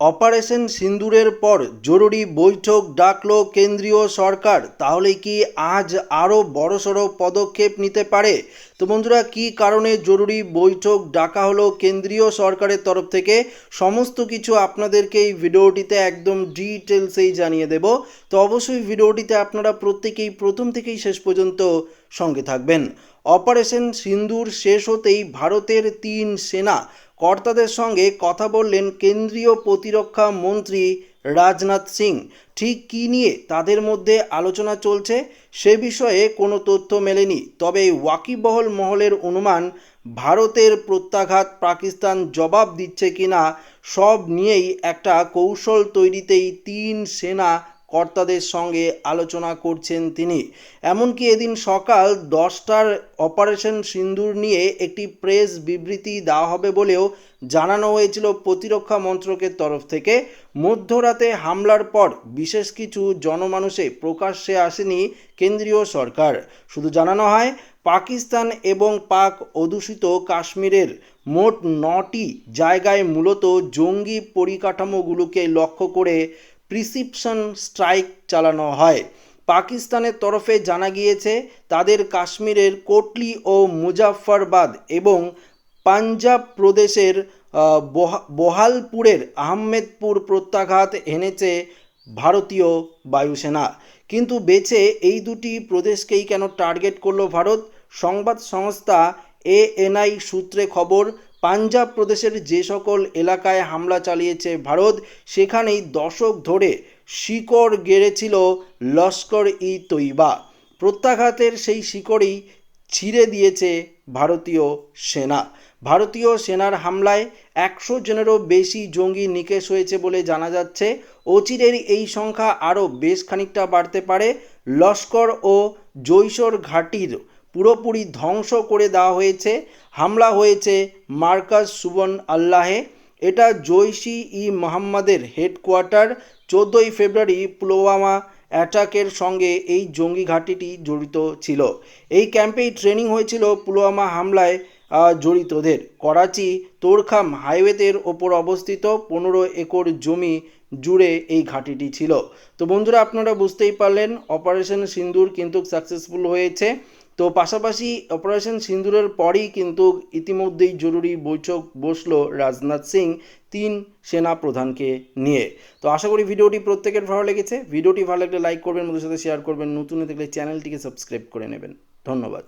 Operation সিন্দুরের পর জরুরি বৈঠক ডাকল কেন্দ্রীয় সরকার, তাহলে কি আজ আরও বড়সড় পদক্ষেপ নিতে পারে? তো বন্ধুরা, কি কারণে জরুরি বৈঠক ডাকা হলো কেন্দ্রীয় সরকারের তরফ থেকে? সমস্ত কিছু আপনাদেরকে এই ভিডিওটিতে একদম ডিটেলসেই জানিয়ে দেব। তো অবশ্যই ভিডিওটিতে আপনারা প্রত্যেকেই প্রথম থেকেই শেষ পর্যন্ত সঙ্গে থাকবেন। অপারেশন সিন্দুর শেষ হতেই ভারতের তিন সেনা কর্তাদের সঙ্গে কথা বললেন কেন্দ্রীয় প্রতিরক্ষা মন্ত্রী রাজনাথ সিং। ঠিক কী নিয়ে তাদের মধ্যে আলোচনা চলছে সে বিষয়ে কোনো তথ্য মেলেনি। তবে ওয়াকিবহল মহলের অনুমান, ভারতের প্রত্যাঘাত পাকিস্তান জবাব দিচ্ছে কিনা সব নিয়েই একটা কৌশল তৈরিতেই তিন সেনা কর্তাদের সঙ্গে আলোচনা করছেন তিনি। এমনকি এদিন সকাল দশটার অপারেশন সিন্দুর নিয়ে একটি প্রেস বিবৃতি দেওয়া হবে বলেও জানানো হয়েছিল প্রতিরক্ষা মন্ত্রকের তরফ থেকে। মধ্যরাতে হামলার পর বিশেষ কিছু জনমানুষে প্রকাশ্যে আসেনি কেন্দ্রীয় সরকার। শুধু জানানো হয়, পাকিস্তান এবং পাক অধ্যুষিত কাশ্মীরের মোট নটি জায়গায় মূলত জঙ্গি পরিকাঠামোগুলোকে লক্ষ্য করে প্রিসিপশন স্ট্রাইক চালানো হয়। পাকিস্তানের তরফে জানা গিয়েছে, তাদের কাশ্মীরের কোটলি ও মুজাফফরবাদ এবং পাঞ্জাব প্রদেশের বহালপুরের আহমেদপুর প্রত্যাঘাত এনেছে ভারতীয় বায়ুসেনা। কিন্তু বেছে এই দুটি প্রদেশকেই কেন টার্গেট করল ভারত? সংবাদ সংস্থা এএনআই সূত্রে খবর পাঞ্জাব প্রদেশের যে সকল এলাকায় হামলা চালিয়েছে ভারত, সেখানেই দশক ধরে শিকড় গেড়েছিল লস্কর ই তৈবা প্রত্যাঘাতের সেই শিকড়ই ছিঁড়ে দিয়েছে ভারতীয় সেনা। ভারতীয় সেনার হামলায় একশো জনেরও বেশি জঙ্গি নিকেশ হয়েছে বলে জানা যাচ্ছে। অচিরের এই সংখ্যা আরও বেশ খানিকটা বাড়তে পারে। লস্কর ও জৈশর ঘাটির পুরোপুরি ধ্বংস করে দেওয়া হয়েছে, হামলা হয়েছে মার্কাজ সুবন আল্লাহে। এটা জৈশি ই মোহাম্মদের হেডকোয়ার্টার, চোদ্দোই ফেব্রুয়ারি পুলওয়ামা অ্যাটাকের সঙ্গে এই জঙ্গি ঘাঁটিটি জড়িত ছিল। এই ক্যাম্পেই ট্রেনিং হয়েছিল পুলওয়ামা হামলায় জড়িতদের। করাচি, তোরখাম হাইওয়েতের ওপর অবস্থিত পনেরো একর জমি জুড়ে এই ঘাঁটিটি ছিল। তো বন্ধুরা, আপনারা বুঝতেই পারলেন, অপারেশন সিন্দুর কিন্তু সাকসেসফুল হয়েছে। তো পাশাপাশি অপারেশন সিন্দুরের পরই কিন্তু ইতিমধ্যেই জরুরি বৈঠক বসল রাজনাথ সিং, তিন সেনা প্রধানকে নিয়ে। তো আশা করি ভিডিওটি প্রত্যেকের ভালো লেগেছে। ভিডিওটি ভালো লাগলে লাইক করবেন মধ্যে সাথে শেয়ার করবেন। নতুন থাকলে চ্যানেলটিকে সাবস্ক্রাইব করে নেবেন। ধন্যবাদ।